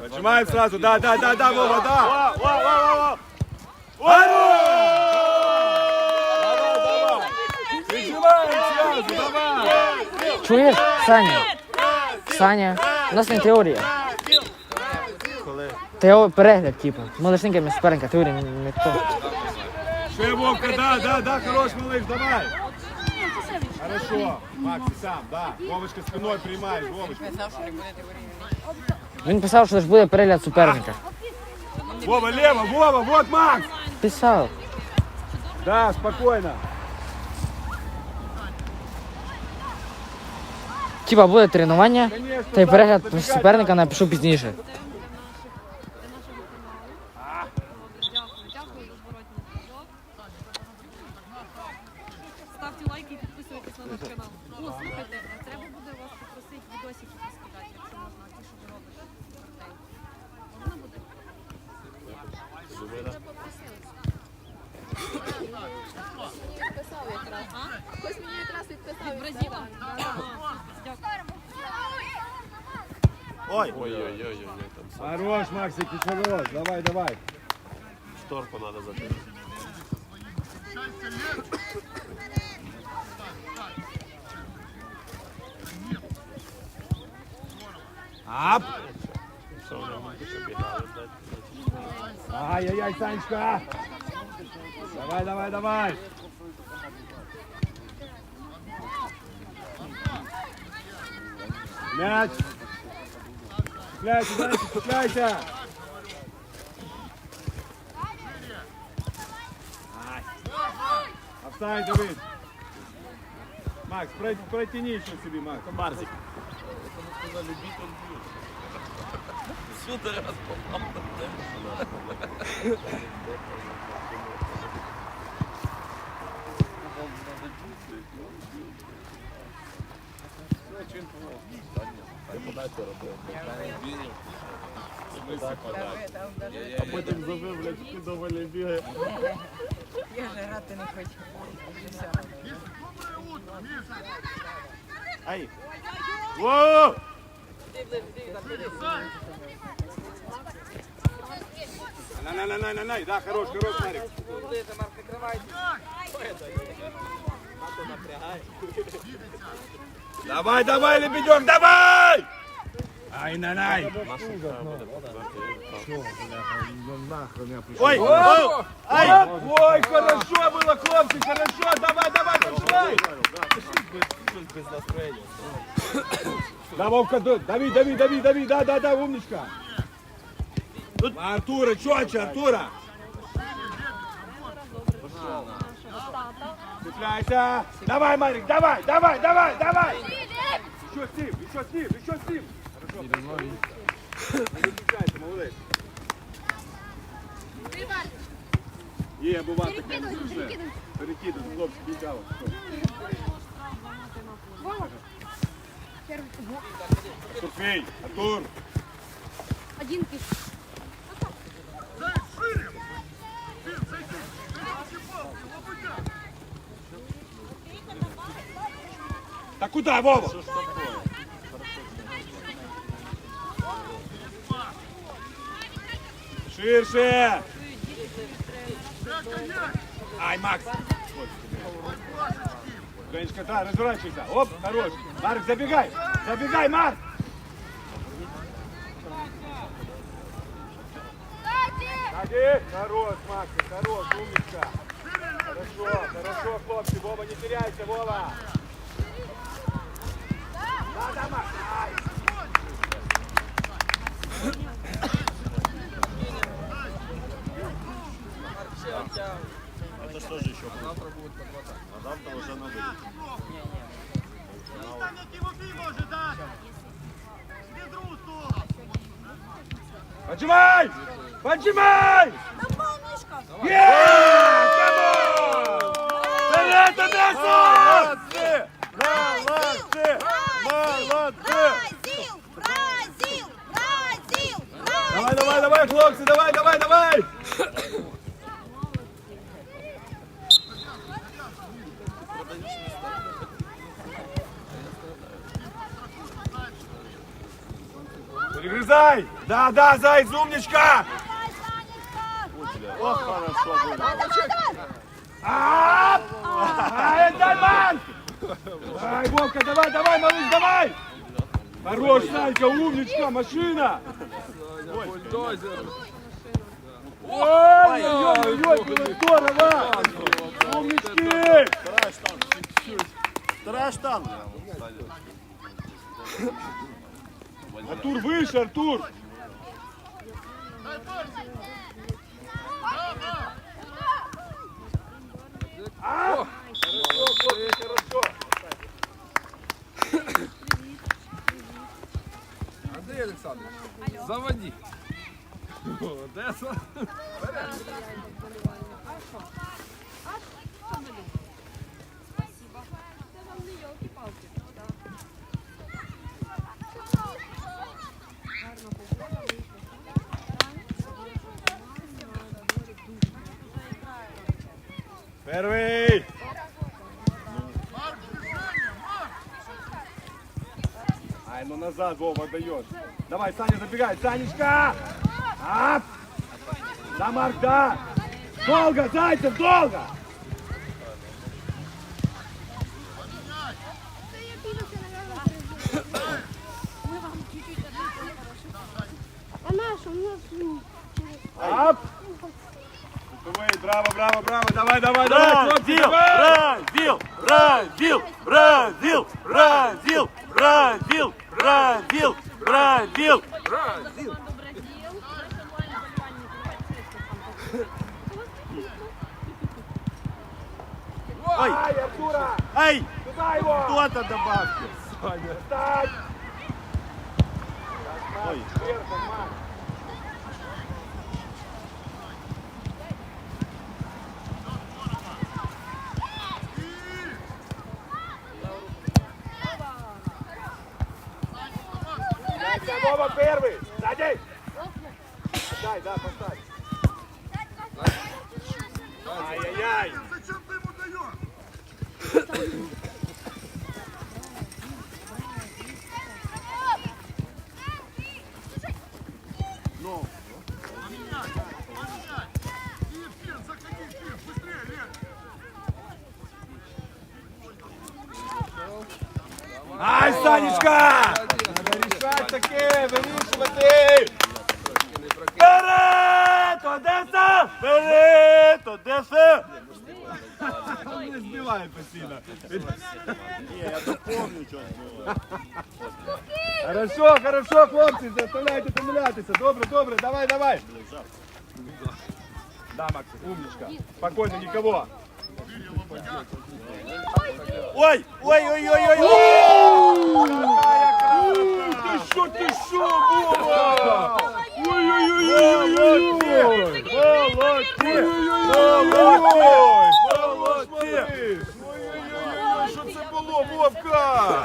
Нажимаем сразу, да, да, да, да, Вова, да. Во, во, во, во, во. Прижимаем сразу, давай. Чуєш, Саня? Саня, у нас не теорія. Коли? Тео перегляд, типу. Ми лишненька між суперника, теорія не, не то. Ще Вовка, да, да, да, хорош, малыш, давай. Хорошо, Макси, сам, да. Вовочка спиной принимаешь, Вовочка. Він писав, що ж буде перегляд суперника. Вова, лево, Вова, вот Макс. Писав. Да, спокойно. Типа буде тренування, Конечно, та й перегляд суперника напишу пізніше. Ап. Все, вони будуть бігали, блядь. Ай-яй-яй, Санечка. Давай, давай, давай. Мяч. Цепляйся, Данчик, цепляйся. Ай. Офсайд, Давид. Макс, про- протяни еще себе, Макс. Марзик Тому сказали, бій, он б'ють. Сюди раз попав. А потім забив, блядь, такий доволі бігає. Я вже грати не хочу. Все. Ай! Воу! На-на-на-на-на, да, хорош, хорош, Марик. Давай, давай, Лебедев, давай! Ай, на, най. Ой! Ой! Ай! Ой, хорошо было, хлопцы, хорошо, давай, давай, пошли. Без. Да, Вовка, да- дави, дави, дави, дави, да, да, да, умничка. Артура, четче, Артура. Цепляйся. Давай, Марик, давай, давай, давай, давай. Еще с ним, еще с ним, еще с ним Хорошо. Не выключайся, молодец. Є, бува таке, не зручне. Перекидай, хлопці, бігало. Турфей, Артур. Один пиш. Да куда, Вова? Ширше! Ай, Макс! Женечка, да, разворачивайся. Оп, хорош. Марк, забегай! Забегай, Марк! Сзади! Хорош, Макс, хорош, умничка. Хорошо, хорошо, хлопцы. Вова, не теряйся, Вова. Да, да, Макс. Ай. Это что же еще будет? Завтра будет А завтра уже надо идти. Поджимай! Поджимай! Є! Камон! Вперед, Одесу! Молодцы! Молодцы! Молодцы! Бразил! Бразил! Бразил! Давай, давай, давай, давай, давай, давай! Перегрызай! Да, да, заяц, умничка! Ох, хорошо було. Ап! Ай, дай, Марк! Дай, Вовка, давай, давай, малыш, давай! Хорош, Санька, умничка, машина! Бульдозер. Ой-ой-ой, было здорово! Умнички! Штанга. чуть-чуть. Вторая штанга. Артур, выше, Артур! А? Хорошо, Вовка, хорошо! Андрій Олександрович, заводи. Одеса. Це Первый! Ай, ну назад, Вова, даешь. Давай, Саня, забегай. Санечка! Ап! Да, Марк, да! Долго, Зайцев, долго! А наша, у нас м, Ап! Давай, браво, браво, браво! Давай, давай, давай! хлопцы, Бразил, давай! Бразил, Бразил, Бразил, Бразил, Бразил, Бразил, Бразил. Бразил. Ой, Ай, Артура! ай, Туда его! кто-то добавьте. Встать! Ой, Сверху, Марк! Дядя Вова первый! Сзади! Дай, да, поставь. Хорошо, хорошо, хлопці, заставляйте помилятися. Добре, добре, давай, давай. Да, Макс, умничка. Спокойно, никого. Ой, ой, ой, ой, ой, ой. Ти що, ти що, Вова? Ой-ой-ой-ой-ой-ой! Молодці! Молодці! Молодці! Ой-ой-ой, що це було, Вовка?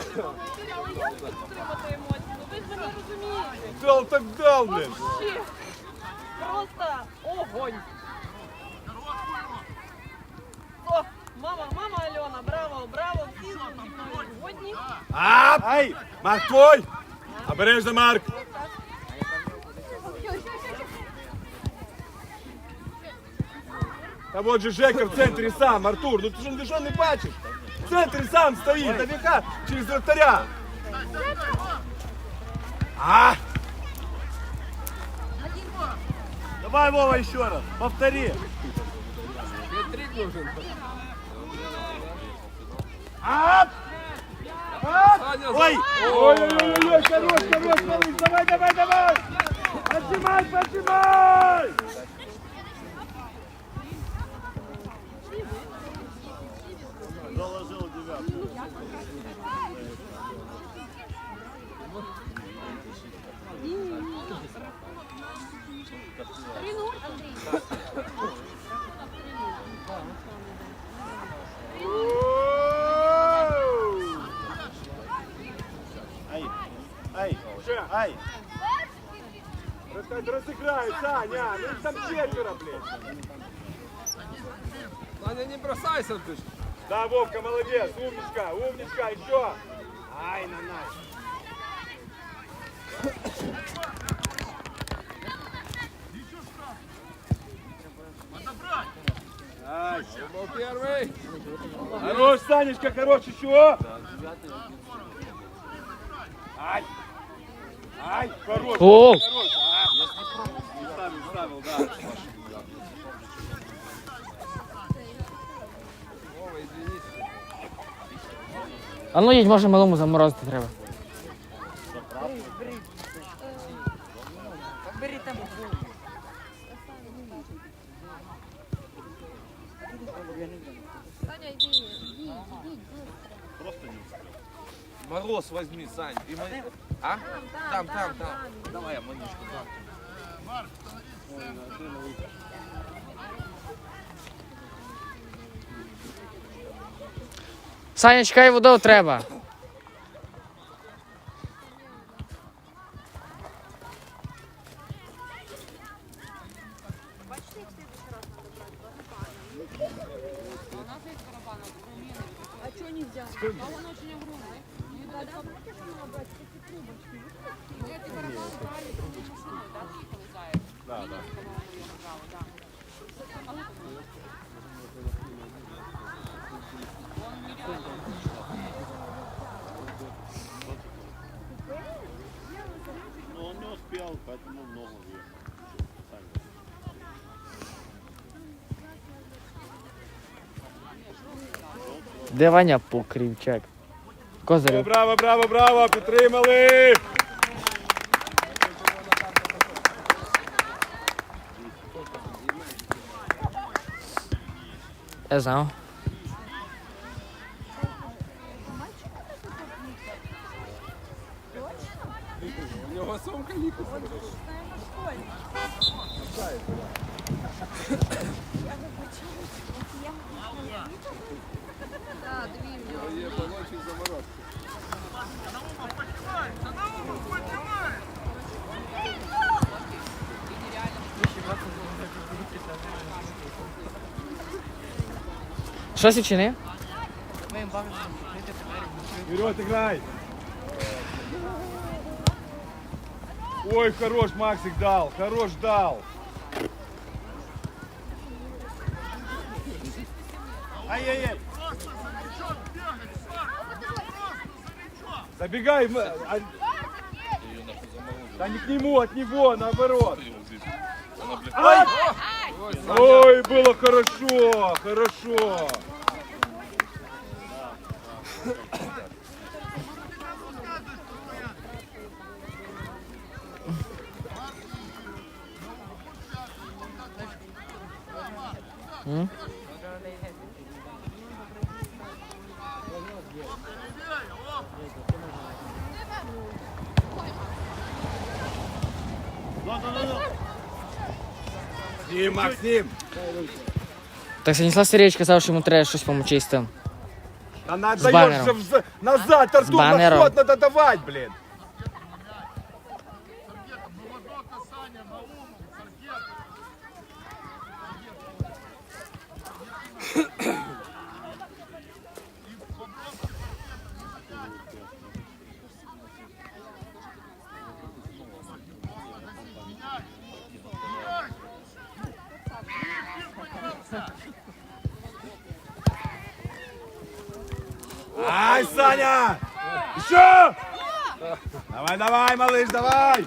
Дал так дал, блин. Вообще. Просто огонь. О, мама, мама Альона, браво, браво, всі зі мною згодні. Ап! Ай, Марк твой! Обережно, Марк! Та вот же Жека в центрі сам, Артур, ну ти ж ти що не бачиш? В центрі сам стоїть, та віка через вратаря. А! Давай, Вова, еще раз. Повтори. Хитрик нужен. Ап! Ап! Ой, Ой-ой-ой, хорош, хорош, малыш, давай, давай, давай! Поднимай, поднимай! заложил девятку. Ай, ай, ай. Раз- Разыграют, Саня, ну их там четверо, блин. Саня, бросайся ты. Да, Вовка, молодец, умничка, умничка, еще. Ай, на, на. Ай, Был первый. Хорош, Санечка, хорош, еще. Ай. Ай, хорош. О! хорош. А. Не ставил, ставил, да. Вова, извинись. А ну їдь, може малому заморозити треба. Бери там. Саня, йди, йди, йди. Мороз возьми, Сань. И мы... А? Там, там, там. Давай, я манишку дам. Саня, чекай, воду треба. А чого нельзя? А он очень огромный. Не надо. Ну, эти барабаны брали другой машиной, да, приехали Заяц? Да, да. Да. Но он не успел, поэтому много въехал. Де Ваня Покрівчак? Козирів. Браво, браво, браво, підтримали. Я знав. Щось відчинив? Моїм бабусям закрити двері. Вперед, играй. Ой, хорош, Максик дал, хорош дал. Ай-яй-яй. Забегай, м- а- да не к нему, от него, наоборот. Ай! Ой, было хорошо, хорошо. С ним, Макс, с ним. Так Станіслав Сергійович казав, що йому треба щось помочи з тим. Она С отдаешь баннером. же в- назад, Артур, на баннером. ход надо давать, блин. Ай, Саня! Еще! Давай, давай, малыш, давай!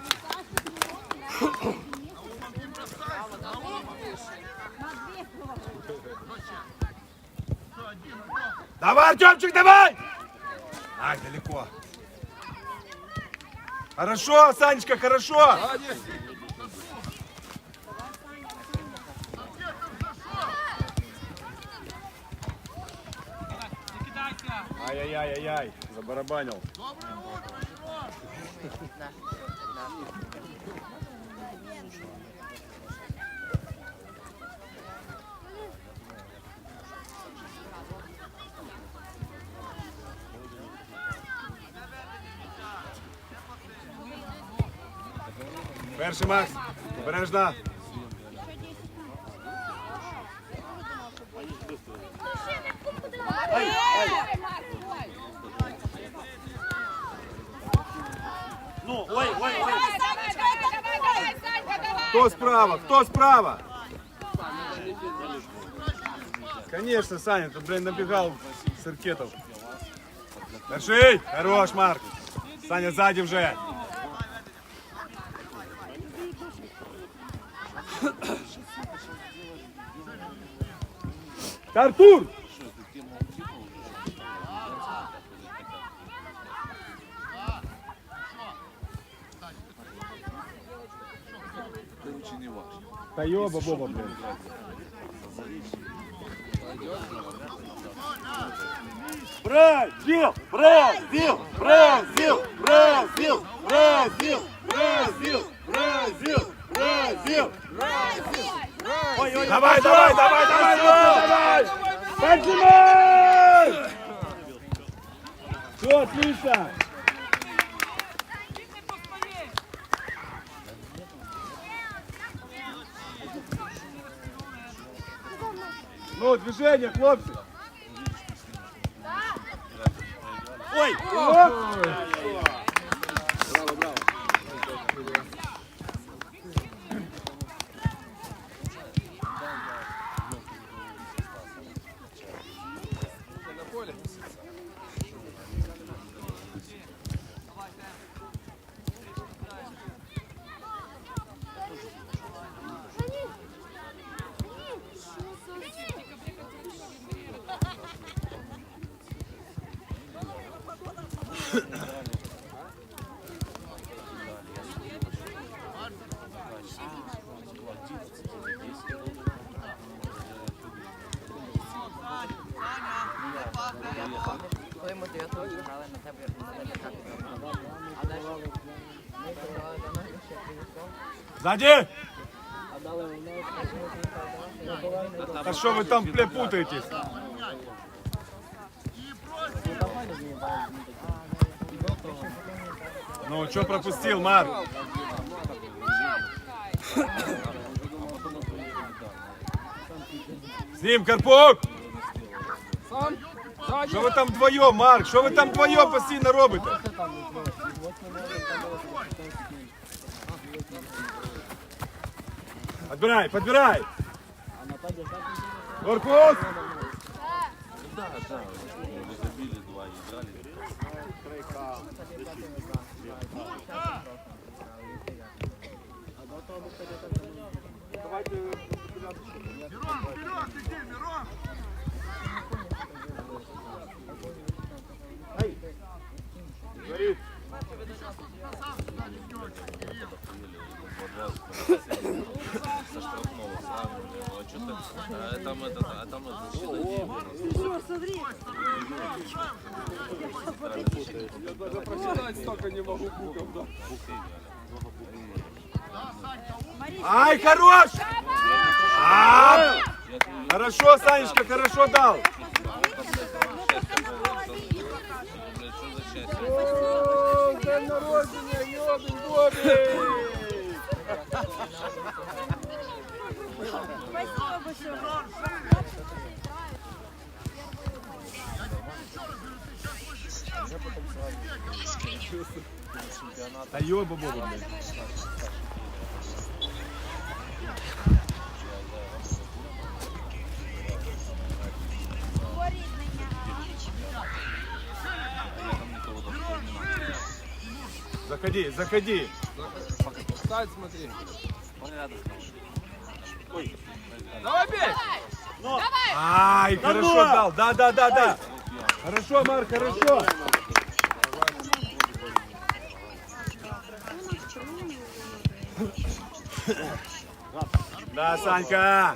Давай, Артемчик, давай! Ай, далеко. Хорошо, Санечка, хорошо. Ай-яй-яй-яй-яй, забарабанил. Перший Макс, обережно. Ну, ой, ой, ой. Кто справа? Кто справа? Конечно, Саня, ты, блин, набегал с аркетов. Держи! Хорош, Марк! Саня сзади уже! Артур! Да ёба, боба, блин. Бразил! Бразил! Бразил! Бразил! Бразил! Бразил! Бразил! Бразил! Ой, Давай, давай, давай, давай, давай! Поднимай! Все, отлично! Ну, движение, хлопцы! Ой! Коли Сзади! А что вы там, бля, путаетесь? Ну, что пропустил, Марк? С ним, Карпук! Что вы там вдвоем, Марк? Что вы там вдвоем постоянно робите? Подбирай, подбирай! Корпус! Да, да. Ай, хорош! Хорошо, Санечка, хорошо дал. О, День народження, йобень! Спасибо большое. Искренне. Да. Заходи, заходи. Встать, смотри. Давай бей! Ай, хорошо дал. Да, да, да, да. Хорошо, Марк, хорошо. Да, Санька.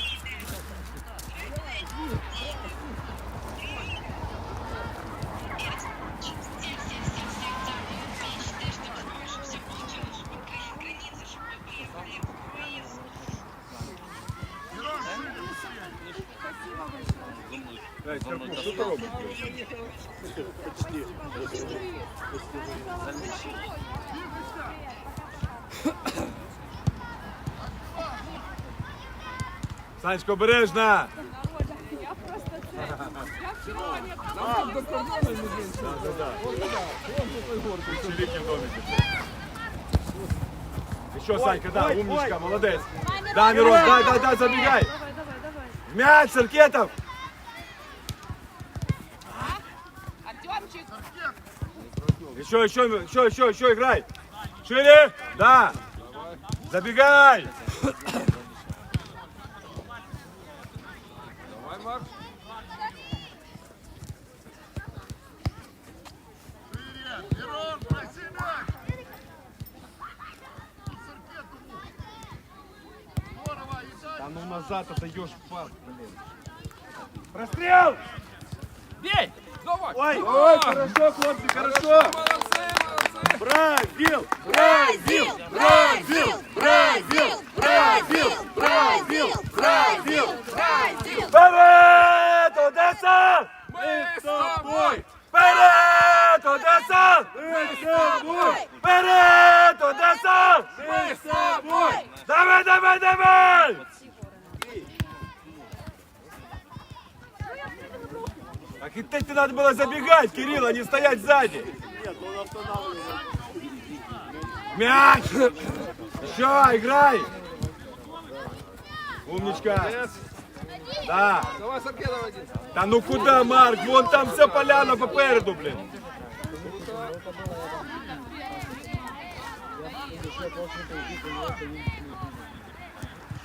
Санечка, обережно! Я просто це. Я вчора я Чирики в домике. Еще, Санька, да, умничка, молодец. Да, Мирон, дай, дай, дай, забегай. Мяч, Саркетов. Артемчик. Еще, еще, еще, еще, еще играй. Шире, да. Забегай. Назад отдаешь пас, блин. Прострел! Бей! Давай! Ой, Ой, хорошо, хлопцы, хорошо. Молодцы, молодцы! Бразил! Бразил! Бразил! Бразил! Бразил! Бразил! Бразил! Бразил! Вперед, Одесса! Мы с тобой! Вперед, Одесса! Мы с тобой! Вперед, Одесса! Мы с тобой! Давай, давай, давай! Ты надо было забегать, Кирилл, а не стоять сзади. Мяч! Еще, играй! Умничка! Да! Да ну куда, Марк? Вон там вся поляна попереду, блин. Ай-яй-яй-яй-яй,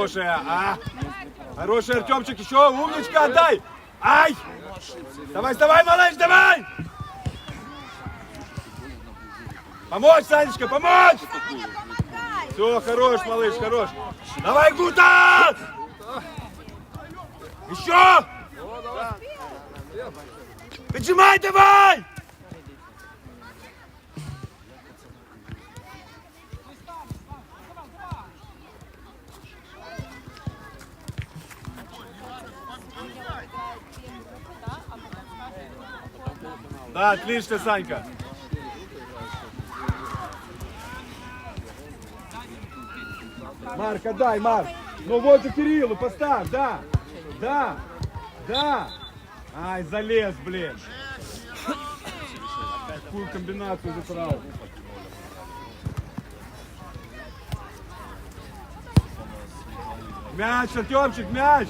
Хорошая, а? Хороший Артемчик, еще умничка, отдай! Ай! Давай, давай, малыш, давай! Помочь, Санечка, помочь! Все, хорош, малыш, хорош. Давай, Гута! Еще! Поджимай, давай! Да, отлично, Санька. Марк, отдай, Марк. Ну вот же Кириллу, поставь, да. Да, да. Ай, залез, блин. Какую комбинацию забрал. Мяч, Артемчик, мяч.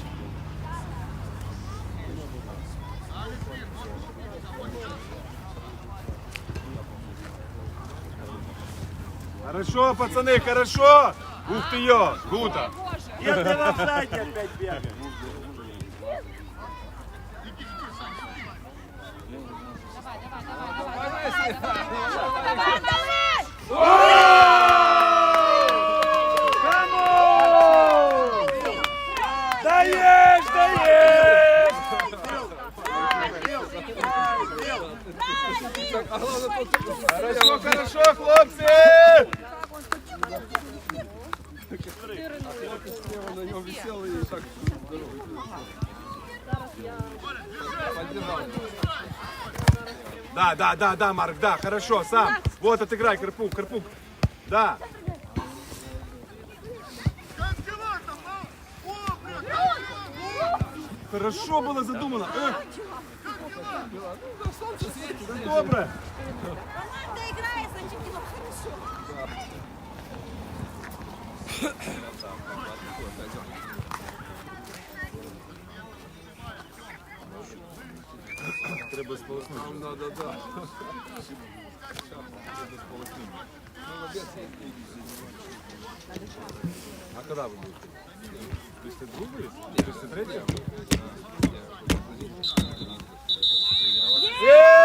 Хорошо, пацаны, хорошо! Ух ты ё, круто! Если в офсайде опять бегает. Даешь, даешь! Хорошо, хорошо, хлопцы! Висел и так здорово. Поддержал. Да, да, да, да, Марк, да, хорошо, сам. Вот отыграй, Карпук, Карпук. Да. Хорошо было задумано. Эх. Добре. Команда играет, значит, хорошо. Треба сполоснути. Да, да, да. Треба сполоснути. Молодець. А коли ви будете? Після другої? Після третьої? Yeah!